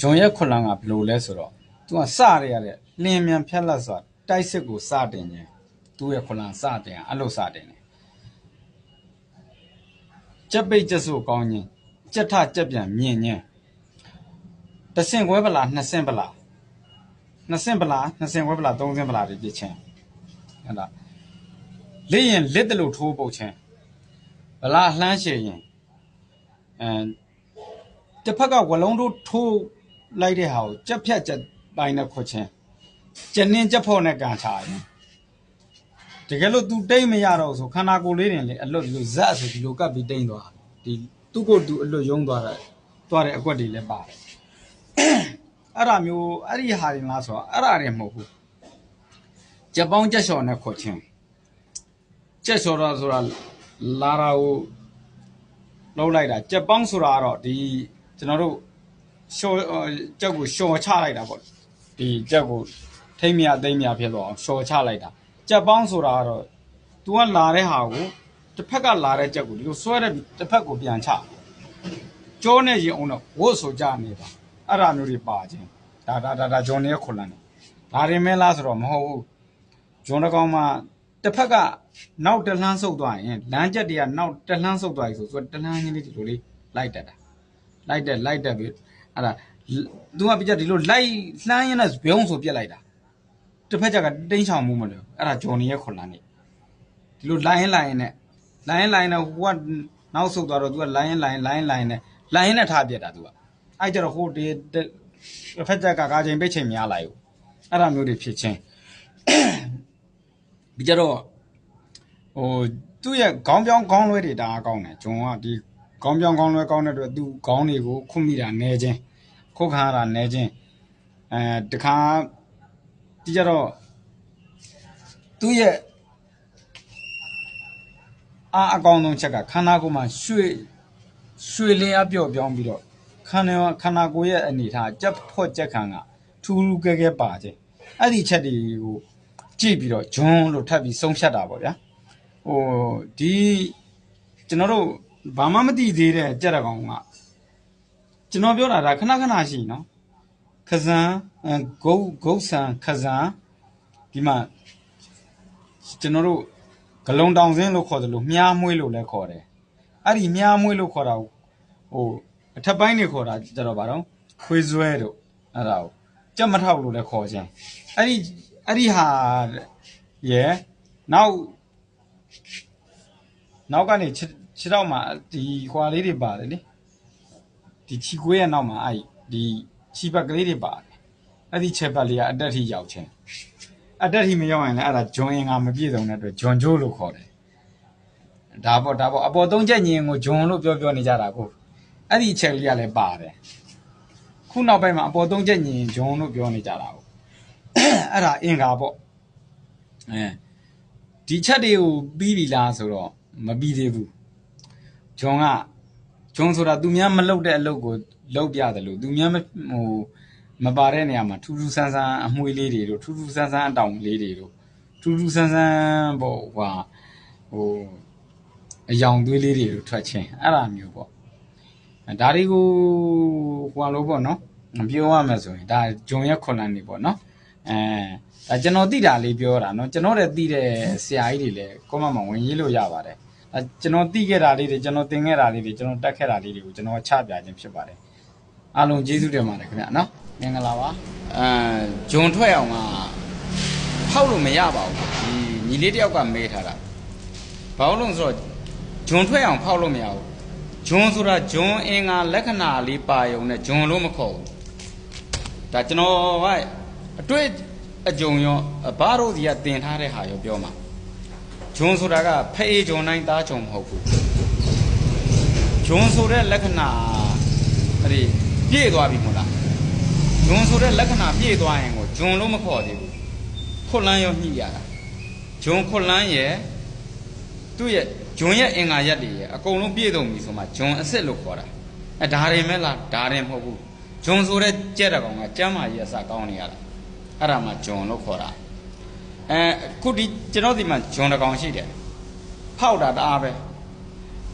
ဂျွန်ရဲ့ခွန်လန်းကဘယ်လိုလဲဆိုတော့ तू ကစရရတဲ့လင်းမြန်ဖြက်လက်ဆိုတာတိုက်စစ်ကိုစတင်ခြင်းသူ့ရဲ့ခွန်လန်းစတင်အဲ့လိုစတင်တယ်ကြက်ပိတ်ကြက်စို့ကောင်းခြင်းကြက်ထကြက်ပြန်မြင်ခြင်းတစ်ဆင့်ခွဲပလားနှစ်ဆင့်ပလားနှစ်ဆင့်ပလားနှစ်ဆင့်ခွဲပလားသုံးဆင့်ပလားတွေပြစ်ခြင်းအဲ့ဒါလေးရင်လက်တလို့ထိုးပုတ်ခြင်းဗလားလှမ်းရှည်ရင်အဲတစ်ဖက်ကဝလုံးတို့ထိုး လိုက်တဲ့ဟာကိုကြက်ဖြတ်ကြက်ပိုင်းနဲ့ခွတ်ခြင်းကျက်နင်းကြက်ဖို့နဲ့ကန်ချရင်တကယ်လို့ तू တိတ်မရတော့ဆိုခန္ဓာကိုယ်လေးတင်လေအလွတ်ဒီလိုဇက်ဆိုဒီလိုကပ်ပြီးတိတ်သွားဒီသူ့ကိုယ်သူအလွတ်ယုံသွားတယ်သွားတဲ့အကွက်တွေလည်းပါတယ်အဲ့ဒါမျိုးအဲ့ဒီဟာတွေလားဆိုတော့အဲ့ဒါတွေမဟုတ်ဘူးကြက်ပေါင်းကြက်လျှော်နဲ့ခွတ်ခြင်းကြက်လျှော်တော့ဆိုတာလာတာကိုလုံးလိုက်တာကြက်ပေါင်းဆိုတာကတော့ဒီကျွန်တော်တို့ ရှော်ကြက်ကိုရှော်ချလိုက်တာပေါ့ဒီကြက်ကိုထိမ့်မြသိမ့်မြဖြစ်သွားအောင်ရှော်ချလိုက်တာကြက်ပေါင်းဆိုတာကတော့ तू ကလာတဲ့ဟာကိုတစ်ဖက်ကလာတဲ့ကြက်ကိုဒီလိုဆွဲတဲ့တစ်ဖက်ကိုပြန်ချကြောနဲ့ရင်အောင်တော့ဝတ်ဆိုကြနေတာအဲ့ဒါမျိုးတွေပါခြင်းဒါဒါဒါဒါဂျွန်ရဲ့ခွန်လန်တယ်ဒါရင်မဲလားဆိုတော့မဟုတ်ဘူးဂျွန်တကောင်မှတစ်ဖက်ကနောက်တလှမ်းဆုပ်သွားရင်လမ်းချက်တွေကနောက်တလှမ်းဆုပ်သွားပြီဆိုသူကတလှမ်းချင်းလေးဒီလိုလေးလိုက်တက်တာလိုက်တက်လိုက်တက်ပြီး အဲ့ဒါသူကပြကြဒီလိုလိုက်လှမ်းရင်လည်းဘုံဆိုပြက်လိုက်တာတစ်ဖက်ကတင်းချောင်မှုမလို့အဲ့ဒါဂျွန်ရဲ့ခွန်လန်နေဒီလိုလိုင်းလိုင်းနဲ့လိုင်းလိုင်းနဲ့ဟိုကနောက်ဆုပ်သွားတော့သူကလိုင်းလိုင်းလိုင်းလိုင်းနဲ့လိုင်းနဲ့ထားပြက်တာသူကအဲ့ကြတော့ဟိုဒီတစ်ဖက်ကကာချိန်ပိတ်ချိန်များလိုက်ဘူးအဲ့ဒါမျိုးတွေဖြစ်ချင်းပြီးကြတော့ဟိုသူ့ရဲ့ခေါင်းပြောင်းခေါင်းလွဲတွေဒါအကောင်းတယ်ဂျွန်ကဒီ ခေါင်းပြောင်းခေါင်းလွဲကောင်းတဲ့အတွက်သူ့ခေါင်းတွေကိုခွမိတာနဲချင်းခုတ်ခါရတာနဲချင်းအဲတခါဒီကြတော့သူ့ရဲ့အာအကောင်းဆုံးချက်ကခန္ဓာကိုယ်မှာရွှေရွှေလင်းအပြော့ပြောင်းပြီးတော့ခန္ဓာခန္ဓာကိုယ်ရဲ့အနေထားကြက်ဖော့ကြက်ခံကထူးထူးကဲကဲပါခြင်းအဲ့ဒီချက်တွေကိုကြည့်ပြီးတော့ဂျွန်းလို့ထပ်ပြီးဆုံးဖြတ်တာပေါ့ဗျာဟိုဒီကျွန်တော်တို့ ဘာမှမသိသေးတဲ့ကြက်တကောင်ကကျွန်တော်ပြောတာဒါခဏခဏရှိနော်ခဇန်ဂုတ်ဂုတ်ဆန်ခဇန်ဒီမှာကျွန်တော်တို့ဂလုံတောင်စင်းလို့ခေါ်တယ်လို့မြားမွေးလို့လည်းခေါ်တယ်အဲ့ဒီမြားမွေးလို့ခေါ်တာကိုဟိုအထက်ပိုင်းနေခေါ်တာကြတော့ဗါတော့ခွေးဆွဲတို့အဲ့ဒါကိုကြက်မထောက်လို့လည်းခေါ်ခြင်းအဲ့ဒီအဲ့ဒီဟာရဲ့နောက်နောက်ကနေခြေ ခြေတော့မှဒီခွာလေးတွေပါတယ်လေဒီချီကွေးရဲ့နောက်မှာအဲ့ဒီချီပတ်ကလေးတွေပါတယ်အဲ့ဒီချက်ပတ်လေးကအတက်ထိရောက်ခြင်းအတက်ထိမရောက်ရင်လည်းအဲ့ဒါဂျွန်အင်ကမပြည့်စုံတဲ့အတွက်ဂျွန်ဂျိုးလို့ခေါ်တယ်ဒါပေါ့ဒါပေါ့အပေါ်သုံးချက်ညင်ကိုဂျွန်လို့ပြောပြောနေကြတာကိုအဲ့ဒီအချက်ကလေးကလည်းပါတယ်ခုနောက်ပိုင်းမှာအပေါ်သုံးချက်ညင်ဂျွန်လို့ပြောနေကြတာကိုအဲ့ဒါအင်္ဂါပေါ့အဲဒီချက်တွေကိုပြီးပြီလားဆိုတော့မပြီးသေးဘူး ဂျွန်ကဂျွန်ဆိုတာသူများမလုပ်တဲ့အလုပ်ကိုလုပ်ပြတယ်လို့သူများမဟိုမပါတဲ့နေရာမှာထူးထူးဆန်းဆန်းအမွှေးလေးတွေတို့ထူးထူးဆန်းဆန်းအတောင်လေးတွေတို့ထူးထူးဆန်းဆန်းပေါ့ဟွာဟိုအယောင်သွေးလေးတွေတို့ထွက်ချင်းအဲ့လိုမျိုးပေါ့ဒါတွေကိုဟွာလို့ပေါ့နော်ပြောရမယ်ဆိုရင်ဒါဂျုံရက်ခွန်လန်နေပေါ့နော်အဲဒါကျွန်တော်သိတာလေးပြောတာနော်ကျွန်တော်တည်းသိတဲ့ဆရာကြီးတွေလည်းကောမမှာဝင်ရေးလို့ရပါတယ် အဲကျွန်တော်သိခဲ့တာလေးတွေကျွန်တော်သင်ခဲ့တာလေးတွေကျွန်တော်တက်ခဲ့တာလေးတွေကိုကျွန်တော်ချပြခြင်းဖြစ်ပါတယ်အားလုံးကျေးဇူးတင်ပါတယ်ခင်ဗျာနော်မင်္ဂလာပါအဲဂျုံထွက်အောင်ကဖောက်လို့မရပါဘူးဒီညီလေးတယောက်ကမေးထားတာဘာလို့လဲဆိုတော့ဂျုံထွက်အောင်ဖောက်လို့မရဘူးဂျွန်ဆိုတာဂျွန်အင်္ဂါလက္ခဏာလေးပါယုံနဲ့ဂျွန်လို့မခေါ်ဘူးဒါကျွန်တော်ကအတွေ့အကြုံရောဘာတို့စီကတင်ထားတဲ့ဟာရောပြောမှာ ဂျွန်ဆိုတာကဖအေးဂျွန်တိုင်းသားဂျွန်မဟုတ်ဘူးဂျွန်ဆိုတဲ့လက္ခဏာအဲ့ဒီပြည့်သွားပြီမဟုတ်လားဂျွန်ဆိုတဲ့လက္ခဏာပြည့်သွားရင်ကိုဂျွန်လို့မခေါ်သေးဘူးခွတ်လန်းရောညှိရတာဂျွန်ခွတ်လန်းရဲ့သူ့ရဲ့ဂျွန်ရဲ့အင်္ဂါရက်တွေရဲ့အကုန်လုံးပြည့်စုံပြီဆိုမှဂျွန်အစ်စ်လို့ခေါ်တာအဲဒါရင်မဲ့လားဒါရင်မဟုတ်ဘူးဂျွန်ဆိုတဲ့ကြက်တဲ့ကောင်ကကျမ်းမာကြီးအစကောင်းနေရတာအဲ့ဒါမှဂျွန်လို့ခေါ်တာ အဲခုဒီကျွန်တော်ဒီမှာဂျွန်တကောင်ရှိတယ်ဖောက်တာတအားပဲ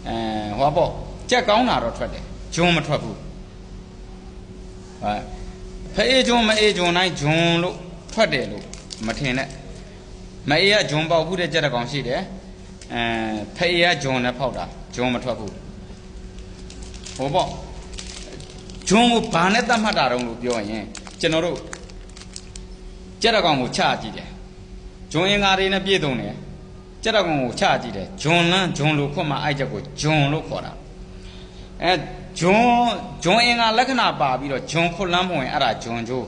အဲဟောပေါ့ကြက်ကောင်းတာတော့ထွက်တယ်ဂျွန်မထွက်ဘူးအဲဖအေးဂျွန်းမအေးဂျွန်းတိုင်းဂျွန်းလို့ထွက်တယ်လို့မထင်နဲ့မအေးကဂျွန်းပေါက်ဘူးတဲ့ကြက်တကောင်ရှိတယ်အဲဖအေးကဂျွန်းနဲ့ဖောက်တာဂျွန်းမထွက်ဘူးဟိုပေါ့ဂျွန်းကိုဘာနဲ့တတ်မှတ်တာတုံးလို့ပြောရင်ကျွန်တော်တို့ကြက်တကောင်ကိုချကြည့်တယ် ဂျွန်းအင်္ဂါတွေနဲ့ပြည့်စုံတယ်ကြက်တကောင်ကိုချကြည့်တယ်ဂျွန်းလန်းဂျွန်းလို့ခွတ်မှအိုက်ချက်ကိုဂျွန်းလို့ခေါ်တာအဲဂျွန်းဂျွန်းအင်္ဂါလက္ခဏာပါပြီးတော့ဂျွန်းခွတ်လန်းပုံရင်အဲ့ဒါဂျွန်းဂျိုး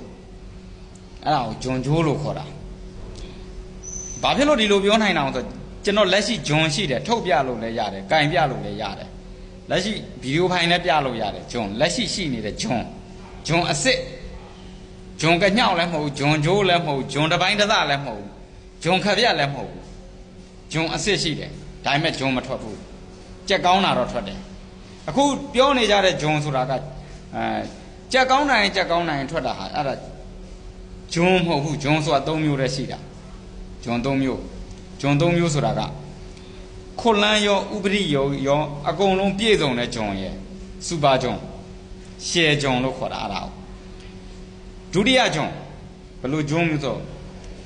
အဲ့ဒါကိုဂျွန်းဂျိုးလို့ခေါ်တာဘာဖြစ်လို့ဒီလိုပြောနိုင်တာလဲဆိုကျွန်တော်လက်ရှိဂျွန်းရှိတယ်ထုတ်ပြလို့လည်းရတယ်ကင်ပြလို့လည်းရတယ်လက်ရှိဗီဒီယိုဖိုင်နဲ့ပြလို့ရတယ်ဂျွန်းလက်ရှိရှိနေတဲ့ဂျွန်းဂျွန်းအစ်စ်ဂျွန်းကညောက်လည်းမဟုတ်ဘူးဂျွန်းဂျိုးလည်းမဟုတ်ဘူးဂျွန်းတစ်ပိုင်းတစ်စလည်းမဟုတ်ဘူး ဂျွန်းခပြလည်းမဟုတ်ဘူးဂျွန်းအစ်စ်ရှိတယ်ဒါပေမဲ့ဂျွန်းမထွက်ဘူးကြက်ကောင်းတာတော့ထွက်တယ်အခုပြောနေကြတဲ့ဂျွန်းဆိုတာကအဲကြက်ကောင်းနိုင်ကြက်ကောင်းနိုင်ထွက်တာဟာအဲ့ဒါဂျွန်းမဟုတ်ဘူးဂျွန်းဆိုတာ၃မျိုးတည်းရှိတာဂျွန်း၃မျိုးဂျွန်း၃မျိုးဆိုတာကခွန်လန်းရောဥပရိယောရောအကုန်လုံးပြည့်စုံတဲ့ဂျွန်းရဲ့စူပါဂျွန်းရှယ်ဂျွန်းလို့ခေါ်တာအဲ့ဒါကိုဒုတိယဂျွန်းဘယ်လိုဂျွန်းမျိုးဆို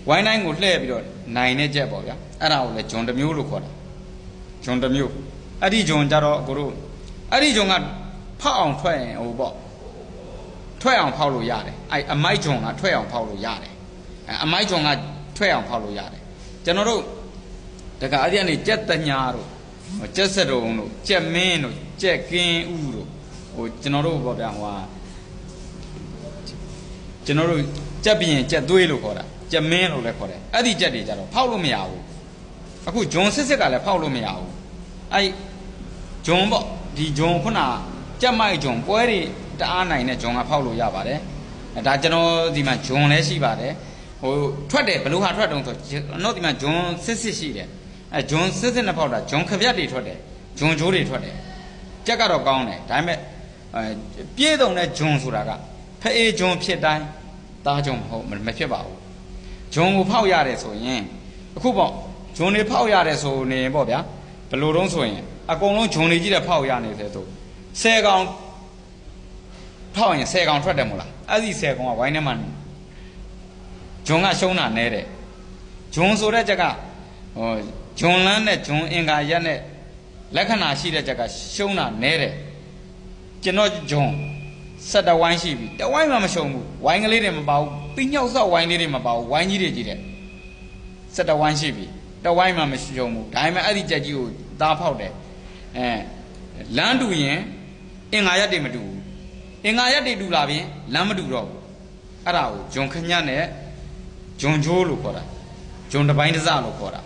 ဝိုင်းတိုင်းကိုလှည့်ပြီးတော့နိုင်တဲ့ချက်ပေါ့ဗျာအဲ့ဒါကိုလည်းဂျွန်းတစ်မျိုးလို့ခေါ်တာဂျွန်းတစ်မျိုးအဲ့ဒီဂျွန်းကြတော့ကိုတို့အဲ့ဒီဂျုံကဖောက်အောင်ထွက်ရင်ဟိုပေါ့ထွက်အောင်ဖောက်လို့ရတယ်အဲ့အမိုက်ဂျုံကထွက်အောင်ဖောက်လို့ရတယ်အဲ့အမိုက်ဂျုံကထွက်အောင်ဖောက်လို့ရတယ်ကျွန်တော်တို့တခါအဲ့ဒီကနေကြက်တညာတို့ကြက်စတုံတို့ကြက်မင်းတို့ကြက်ကင်းဥတို့ဟိုကျွန်တော်တို့ပေါ့ဗျာဟိုဟာကျွန်တော်တို့ကြက်ပြင်းကြက်သွေးလို့ခေါ်တာ ကြက်မင်းလို့လည်းခေါ်တယ်အဲ့ဒီကြက်တွေကြတော့ဖောက်လို့မရဘူးအခုဂျွန်စစ်စစ်ကလည်းဖောက်လို့မရဘူးအဲ့ဂျွန်ပေါ့ဒီဂျုံခုနကြက်မိုက်ဂျုံပွဲတွေတအားနိုင်တဲ့ဂျုံကဖောက်လို့ရပါတယ်အဲဒါကျွန်တော်ဒီမှာဂျုံလည်းရှိပါတယ်ဟိုထွက်တယ်ဘလို့ဟာထွက်တုံးဆိုကျွန်တော်ဒီမှာဂျုံစစ်စစ်ရှိတယ်အဲဂျုံစစ်စစ်နဲ့ဖောက်တာဂျုံခပြတ်တွေထွက်တယ်ဂျုံဂျိုးတွေထွက်တယ်ကြက်ကတော့ကောင်းတယ်ဒါပေမဲ့အဲပြေးတုံတဲ့ဂျုံဆိုတာကဖအေးဂျုံဖြစ်တိုင်းသားဂျုံမဟုတ်မဖြစ်ပါဘူး ဂျွန်ကိုဖောက်ရတယ်ဆိုရင်အခုပေါ့ဂျွန်တွေဖောက်ရတယ်ဆိုနေရင်ပေါ့ဗျာဘယ်လိုတုံးဆိုရင်အကုန်လုံးဂျွန်တွေကြီးတဲ့ဖောက်ရနေတယ်ဆိုဆယ်ကောင်ဖောက်ရင်ဆယ်ကောင်ထွက်တယ်မို့လားအဲ့ဒီဆယ်ကောင်ကဝိုင်းထဲမှာဂျွန်ကရှုံးတာနဲတဲ့ဂျွန်ဆိုတဲ့ကြက်ကဟိုဂျွန်လန်းနဲ့ဂျွန်အင်္ကာရက်နဲ့လက္ခဏာရှိတဲ့ကြက်ကရှုံးတာနဲတဲ့ကျွန်တော်ဂျွန် ဆက်တဝိုင်းရှိပြီတဝိုင်းမှမရှုံးဘူးဝိုင်းကလေးတွေမပါဘူးပြီးညောက်ဆောက်ဝိုင်းလေးတွေမပါဘူးဝိုင်းကြီးတွေကြီးတယ်ဆက်တဝိုင်းရှိပြီတဝိုင်းမှမရှုံးဘူးဒါပေမဲ့အဲ့ဒီကြက်ကြီးကိုသားဖောက်တယ်အဲလမ်းတူရင်အင်္ဂါရက်တွေမတူဘူးအင်္ဂါရက်တွေတူလာပြင်လမ်းမတူတော့ဘူးအဲ့ဒါကိုဂျွန်ခညက်နဲ့ဂျွန်ဂျိုးလို့ခေါ်တာဂျွန်တပိုင်းတစလို့ခေါ်တာ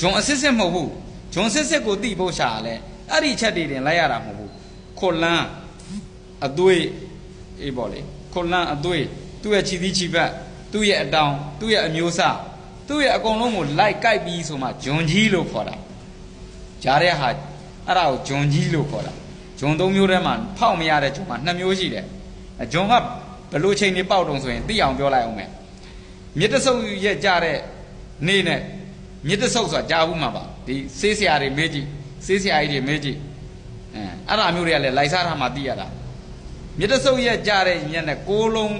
ဂျွန်အစစ်စစ်မဟုတ်ဘူးဂျွန်စစ်စစ်ကိုတိဖို့ရှာလဲအဲ့ဒီချက်တွေတင်လိုက်ရတာမဟုတ်ဘူးခွန်လန်းအသွေး အေးပေါ့လေခွန်လန်းအသွေးသူ့ရဲ့ခြေသီးခြေပတ်သူ့ရဲ့အတောင်သူ့ရဲ့အမျိုးအစားသူ့ရဲ့အကုန်လုံးကိုလိုက်ကြိုက်ပြီးဆိုမှဂျွန်ကြီးလို့ခေါ်တာကြားတဲ့ဟာအဲ့ဒါကိုဂျွန်ကြီးလို့ခေါ်တာဂျွန်သုံးမျိုးထဲမှာဖောက်မရတဲ့ဂျွန်ကနှစ်မျိုးရှိတယ်ဂျွန်ကဘလို့ချိန်နေပေါက်တုံဆိုရင်သိအောင်ပြောလိုက်အောင်မယ်မြစ်တဆုပ်ရဲ့ကြတဲ့နေ့နဲ့မြစ်တဆုပ်ဆိုတာကြားဘူးမှာပါဒီဆေးဆရာတွေမေးကြည့်ဆေးဆရာကြီးတွေမေးကြည့်အဲအဲ့ဒါမျိုးတွေကလည်းလိုက်စားထားမှသိရတာ မြစ်တဆုပ်ရဲ့ကြတဲ့ညက်နဲ့ကိုးလုံး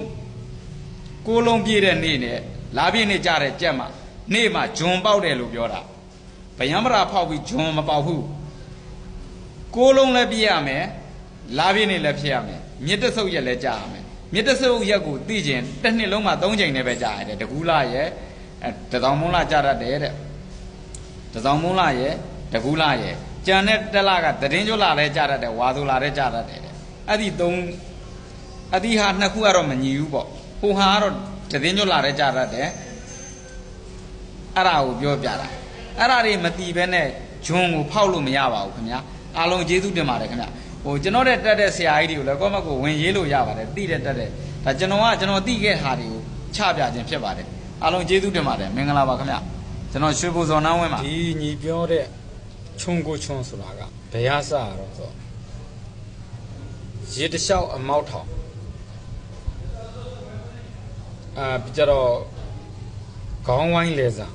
ကိုးလုံးပြည့်တဲ့နေ့နဲ့လာပြည့်နေ့ကြတဲ့ကြက်မှာနေ့မှာဂျွန်ပေါက်တယ်လို့ပြောတာဗယံပရာဖောက်ပြီးဂျွန်မပေါက်ဘူးကိုးလုံးလည်းပြည့်ရမယ်လာပြည့်နေလည်းဖြစ်ရမယ်မြစ်တဆုပ်ရက်လည်းကြာရမယ်မြစ်တဆုပ်ရက်ကိုသိကျင်တစ်နှစ်လုံးမှာ၃ချိန်နဲ့ပဲကြာရတယ်တကူလာရဲ့အဲတစောင်းမုံလာကြာတတ်တယ်တဲ့တစောင်းမုံလာရဲ့တကူလာရဲ့ကြံတဲ့တက်လာကတရင်ကျွလာလည်းကြာတတ်တယ်ဝါဆိုလာလည်းကြာတတ်တယ်တဲ့အဲ့ဒီ၃ အတိဟာနှစ်ခုကတော့မညီဘူးပေါ့ဟိုဟာကတော့တရင်ကျွလာလည်းကြာတတ်တယ်အဲ့ဒါကိုပြောပြတာအဲ့ဒါတွေမတီးပဲနဲ့ဂျွန်းကိုဖောက်လို့မရပါဘူးခင်ဗျာအားလုံးကျေးဇူးတင်ပါတယ်ခင်ဗျဟိုကျွန်တော်တဲ့တက်တဲ့ဆရာကြီးတွေကိုလည်းကောမကိုဝင်ရေးလို့ရပါတယ်တိတဲ့တက်တဲ့ဒါကျွန်တော်ကကျွန်တော်တိခဲ့ဟာတွေကိုချပြခြင်းဖြစ်ပါတယ်အားလုံးကျေးဇူးတင်ပါတယ်မင်္ဂလာပါခင်ဗျကျွန်တော်ရွှေဘုဇော်နှန်းဝင်းပါဒီညီပြောတဲ့ခြုံကိုခြုံဆိုတာကဘယ်ရစရတော့ဆိုရေတလျှောက်အမောက်ထောင် အာပြီးကြတော့ခေါင်းဝိုင်းလေစာ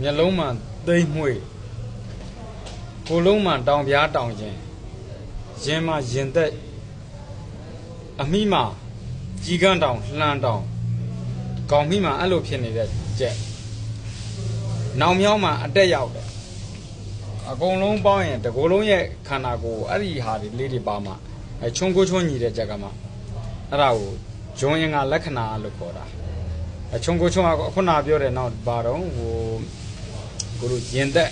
မျက်လုံးမှသိမ့်မွေ့ကိုယ်လုံးမှတောင်ပြားတောင်ချင်းရင်မှရင်သက်အမိမှကြီးကန်းတောင်လှမ်းတောင်ကောင်းမိမှာအဲ့လိုဖြစ်နေတဲ့ကြက်နောင်မြောင်းမှာအတက်ရောက်တယ်အကုန်လုံးပေါင်းရင်တကိုယ်လုံးရဲ့ခန္ဓာကိုယ်အဲ့ဒီဟာတွေလေးတွေပါမှအဲချုံကိုချုံညီတဲ့ကြက်ကမှအဲ့ဒါကို ဂျွန်ရင်ကလက္ခဏာလို့ခေါ်တာအချုံကိုချုံကခုနပြောတဲ့နောက်ဘာတော့ဟိုကိုလိုရင်သက်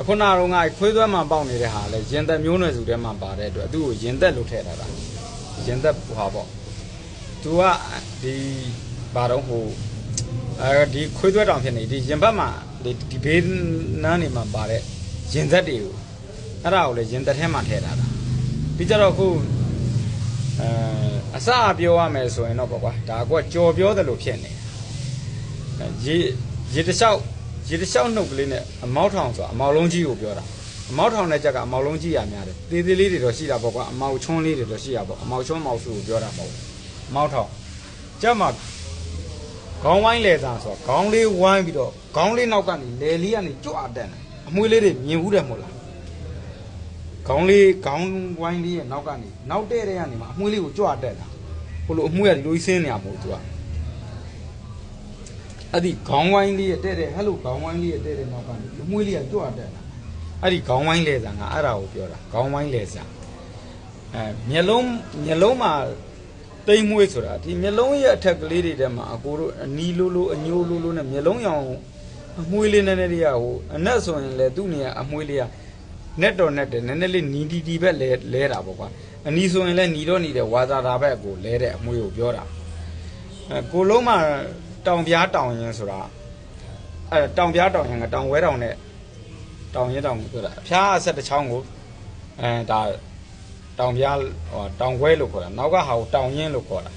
အခုနကတော့ငါခွေးသွဲမှာပေါက်နေတဲ့ဟာလဲရင်သက်မျိုးနွယ်စုထဲမှာပါတဲ့အတွက်သူ့ကိုရင်သက်လို့ထည့်ထားတာရင်သက်ဟာပေါ့သူကဒီဘာတော့ဟိုအဲဒီခွေးသွဲတောင်ဖြစ်နေဒီရင်ဘတ်မှာဒီဒီဘေးနန်းနေမှာပါတဲ့ရင်သက်တွေကိုအဲ့ဒါကိုလေရင်သက်ထဲမှာထည့်ထားတာပြီးကြတော့ခု အဲအစအပြောရမယ်ဆိုရင်တော့ပေါ့ကွာဒါကကြော်ပြောတယ်လို့ဖြစ်နေတယ်ရေရေတလျှောက်ရေတလျှောက်နှုတ်ကလေးနဲ့အမောက်ထောင်ဆိုတာအမောက်လုံးကြီးကိုပြောတာအမောက်ထောင်တဲ့ချက်ကအမောက်လုံးကြီးရများတယ်သေးသေးလေးတွေတော့ရှိတာပေါ့ကွာအမောက်ချွန်းလေးတွေတော့ရှိတာပေါ့အမောက်ချွန်းမောက်စုကိုပြောတာမဟုတ်ဘူးအမောက်ထောင်ကြက်မှာခေါင်းဝိုင်းလဲသားဆိုတော့ခေါင်းလေးဝိုင်းပြီးတော့ခေါင်းလေးနောက်ကနေလေလေးကနေကြွတ်အတက်တယ်အမွှေးလေးတွေမြင်ဘူးတယ်မဟုတ်လား ခေါင်းလေးခေါင်းဝိုင်းလေးရဲ့နောက်ကနေနောက်တဲ့တဲ့ကနေမှအမွှေးလေးကိုကြွတ်တက်တာဟိုလိုအမွှေးကဒီလိုကြီးဆင်းနေတာမဟုတ်ဘူးသူကအဲ့ဒီခေါင်းဝိုင်းလေးရဲ့တဲ့တဲ့ဟဲ့လိုခေါင်းဝိုင်းလေးရဲ့တဲ့တဲ့နောက်ကနေအမွှေးလေးကကြွတ်တက်တာအဲ့ဒီခေါင်းဝိုင်းလဲသားငါအဲ့ဒါကိုပြောတာခေါင်းဝိုင်းလဲစားအဲမျက်လုံးမျက်လုံးမှာတိမ်မွေးဆိုတာဒီမျက်လုံးရဲ့အထက်ကလေးတွေထဲမှာအကိုတို့အနီလိုလိုအညိုလိုလိုနဲ့မျက်လုံးရောင်အမွှေးလေးနည်းနည်းလေးကဟိုအနက်ဆိုရင်လေသူ့နေရာအမွှေးလေးက နက်တော်နက်တယ်နည်းနည်းလေးနီတီတီပဲလဲလဲတာပေါ့ကွာအနီဆိုရင်လည်းညီတော့နေတဲ့ဝါသာတာဘက်ကိုလဲတဲ့အမွှေးကိုပြောတာအဲကိုလုံးမှာတောင်ပြားတောင်ရင်ဆိုတာအဲတောင်ပြားတောင်ရင်ကတောင်ဝဲတောင်နဲ့တောင်ရင်တောင်ကိုပြောတာအဖျားအဆက်တစ်ချောင်းကိုအဲဒါတောင်ပြားဟိုတောင်ခွဲလို့ခေါ်တာနောက်ကဟာကိုတောင်ရင်လို့ခေါ်တာ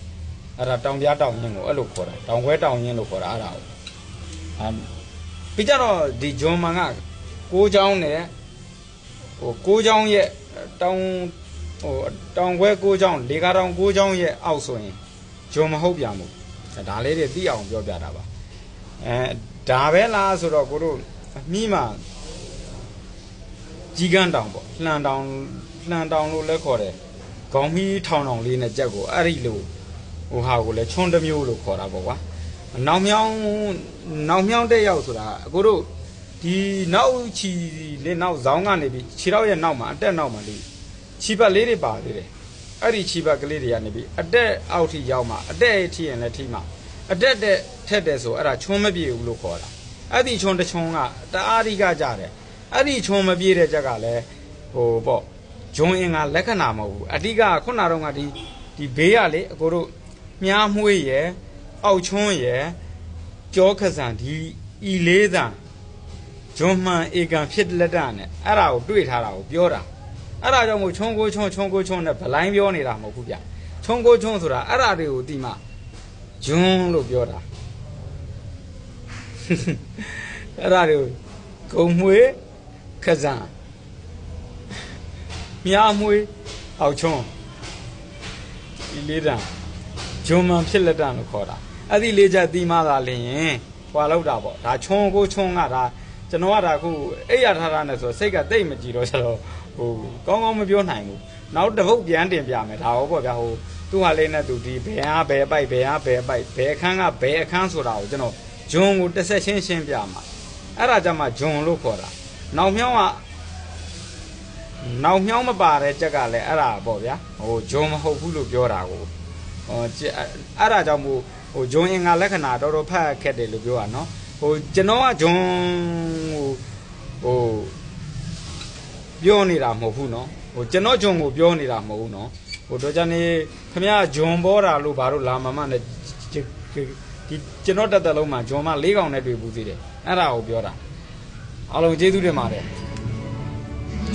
အဲ့ဒါတောင်ပြားတောင်ရင်ကိုအဲ့လိုခေါ်တာတောင်ခွဲတောင်ရင်လို့ခေါ်တာအဲ့ဒါကိုအဲပြီးကြတော့ဒီဂျွန်မန်ကကိုးချောင်းနဲ့ ဟိုကိုးချောင်းရဲ့တောင်ဟိုတောင်ခွဲကိုးချောင်းလေကားတောင်ကိုးချောင်းရဲ့အောက်ဆိုရင်ဂျွန်မဟုတ်ပြန်ဘူးဒါလေးတွေသိအောင်ပြောပြတာပါအဲဒါပဲလားဆိုတော့ကိုတို့မိမှကြီးကန်းတောင်ပေါ့လှန်တောင်လှန်တောင်လို့လည်းခေါ်တယ်ခေါင်းမီးထောင်ထောင်လေးနဲ့ကြက်ကိုအဲ့ဒီလိုဟိုဟာကိုလည်းချွန်းတစ်မျိုးလို့ခေါ်တာပေါ့ကွာနောက်မြောင်းနောက်မြောင်းတဲ့ရောက်ဆိုတာအကိုတို့ ဒီနောက်ချီလေးနောက်ဇောင်းကနေပြီးခြေတော့ရဲ့နောက်မှာအတက်နောက်မှာလေးခြေပတ်လေးတွေပါသေးတယ်အဲ့ဒီခြေပတ်ကလေးတွေကနေပြီးအတက်အောက်ထိရောက်မှအတက်ထိရင်လည်းထိမှအတက်တဲ့ထက်တဲ့ဆိုအဲ့ဒါချွန်းမပြေဘူးလို့ခေါ်တာအဲ့ဒီချွန်းတစ်ချွန်းကတအားဒီကကြတယ်အဲ့ဒီချွန်းမပြေတဲ့ချက်ကလည်းဟိုပေါ့ဂျွန်အင်ကလက္ခဏာမဟုတ်ဘူးအတိကခုနတော့ကဒီဒီဘေးကလေအကိုတို့မြားမွှေးရယ်အောက်ချွန်းရယ်ကြောခဆန်ဒီဤလေးသာ ဂျွန်မှန်ဧကံဖြစ်လက်တနဲ့အဲ့ဒါကိုတွေ့ထားတာကိုပြောတာအဲ့ဒါကြောင့်မို့ချွန်းကိုချွန်းချွန်းကိုချွန်းနဲ့ဗလိုင်းပြောနေတာမဟုတ်ဘူးဗျချွန်းကိုချွန်းဆိုတာအဲ့ဒါတွေကိုဒီမှာဂျွန်းလို့ပြောတာအဲ့ဒါတွေကိုဂုံမွေးခဇန်မြားမွေးအောက်ချွန်းဒီလေးတန်းဂျွန်မှန်ဖြစ်လက်တလို့ခေါ်တာအဲ့ဒီလေးချက်သီးမသာလင်းဟွာလောက်တာပေါ့ဒါချွန်းကိုချွန်းကဒါ ကျွန်တော်ကဒါခုအိရထားတာနဲ့ဆိုစိတ်ကတိတ်မကြည့်တော့ကျတော့ဟိုကောင်းကောင်းမပြောနိုင်ဘူးနောက်တစ်ပုတ်ပြန်တင်ပြမယ်ဒါဟောပေါ့ဗျာဟိုသူ့ဟာလေးနဲ့သူဒီဘယ်ဟာဘယ်ပိုက်ဘယ်ဟာဘယ်ပိုက်ဘယ်အခန်းကဘယ်အခန်းဆိုတာကိုကျွန်တော်ဂျွန်ကိုတစ်ဆက်ရှင်းရှင်းပြမှာအဲ့ဒါကြမှာဂျွန်လို့ခေါ်တာနောက်မြောင်းကနောက်မြောင်းမပါတဲ့ကြက်ကလည်းအဲ့ဒါပေါ့ဗျာဟိုဂျွန်မဟုတ်ဘူးလို့ပြောတာကိုဟိုအဲ့ဒါကြောင့်မို့ဟိုဂျွန်အင်္ဂါလက္ခဏာတော်တော်ဖတ်ခက်တယ်လို့ပြောတာနော် ဟိုကျွန်တော်ကဂျွန်ဟိုဟိုပြောနေတာမဟုတ်ဘူးနော်ဟိုကျွန်တော်ဂျွန်ကိုပြောနေတာမဟုတ်ဘူးနော်ဟိုတော့ကြနေခမရဂျွန်ပေါ်တာလို့ဘာလို့လာမမနဲ့ဒီကျွန်တော်တက်တက်လုံးမှာဂျွန်မ၄កောင်နဲ့တွေ့ဘူးသေးတယ်အဲ့ဒါကိုပြောတာအားလုံးကျေးဇူးတင်ပါတယ်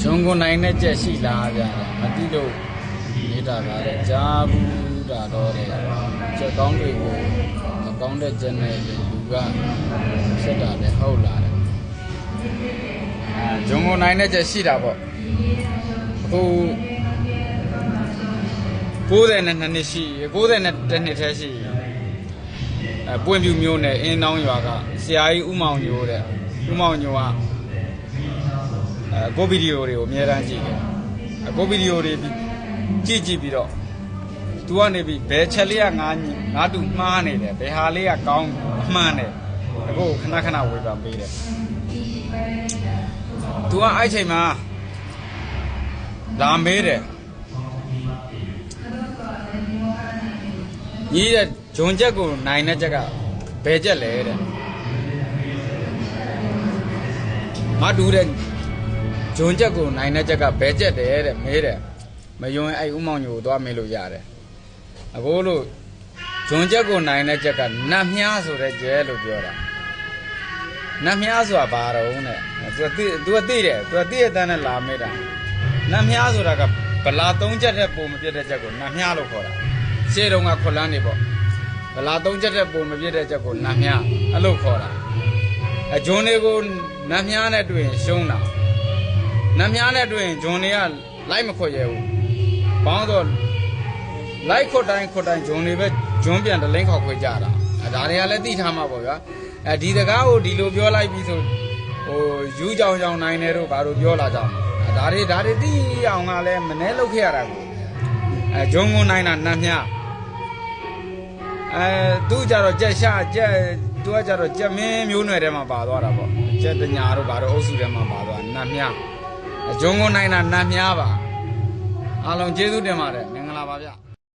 ဂျွန်ကိုနိုင်တဲ့ကြက်ရှိလားဗျာမသိလို့နေတာကလည်းကြားဘူးတာတော့တဲ့ကြက်ကောင်းတွေကိုမကောင်းတဲ့ကြက်နဲ့လူ ကဆက်တာလည်းဟုတ်လာတယ်အဲဂျုံကိုနိုင်တဲ့ချက်ရှိတာပေါ့အခု90နဲ့2နှစ်ရှိ90နဲ့1နှစ်ထဲရှိအဲပွင့်ပြူမျိုးနဲ့အင်းနောင်းရွာကဆရာကြီးဦးမောင်ညိုတဲ့ဦးမောင်ညိုကအဲကိုဗီဒီယိုတွေကိုအများတန်းကြည့်တယ်အကိုဗီဒီယိုတွေကြည့်ကြည့်ပြီးတော့သူ तू ကနေပြီးဘယ်ချက်လေးကငါငါတူမှားနေတယ်ဘယ်ဟာလေးကကောင်းအမှန်တယ်အခုခဏခဏဝေဖန်ပေးတယ် तू ကအဲ့ချိန်မှာလာမေးတယ်ညီတဲ့ဂျွန်ချက်ကိုနိုင်တဲ့ချက်ကဘယ်ချက်လဲတဲ့မတူတဲ့ဂျွန်ချက်ကိုနိုင်တဲ့ချက်ကဘယ်ချက်တယ်တဲ့မေးတယ်မယုံရင်အဲ့ဥမောင်ညိုကိုသွားမေးလို့ရတယ် အခုလို့ဂျွန်ချက်ကိုနိုင်တဲ့ချက်ကနတ်မြားဆိုတဲ့ကျဲလို့ပြောတာနတ်မြားဆိုတာဘာတော့နဲ့သူကသိသူကသိတယ်သူကသိရတဲ့နဲ့လာမေးတာနတ်မြားဆိုတာကဗလာသုံးချက်တဲ့ပုံမပြတ်တဲ့ချက်ကိုနတ်မြားလို့ခေါ်တာရှေ့တုန်းကခွလန်းနေပေါ့ဗလာသုံးချက်တဲ့ပုံမပြတ်တဲ့ချက်ကိုနတ်မြားအဲ့လိုခေါ်တာအဂျွန်တွေကိုနတ်မြားနဲ့တွေ့ရင်ရှုံးတာနတ်မြားနဲ့တွေ့ရင်ဂျွန်တွေကလိုက်မခွက်ရဘူးဘောင်းတော့ လိုက်ခွတ်တိုင်းခွတ်တိုင်းဂျွန်တွေပဲဂျွန်ပြန်တလင်းခေါက်ခွေကြတာအဲဒါတွေကလည်းသိထားမှာပေါ့ဗျာအဲဒီတကားကိုဒီလိုပြောလိုက်ပြီးဆိုဟိုယူကြောင်ကြောင်နိုင်တယ်တို့ဘာလို့ပြောလာကြမှာအဲဒါတွေဒါတွေသိအောင်ကလည်းမနှဲလောက်ခဲ့ရတာကိုအဲဂျွန်ကိုနိုင်တာနတ်မြားအဲသူကြတော့ကြက်ရှာကြက်သူကကြတော့ကြက်မင်းမျိုးနွယ်ထဲမှာပါသွားတာပေါ့ကြက်တညာတို့ဘာတို့အုပ်စုထဲမှာပါသွားနတ်မြားအဂျွန်ကိုနိုင်တာနတ်မြားပါအားလုံးကျေးဇူးတင်ပါတယ်မင်္ဂလာပါဗျ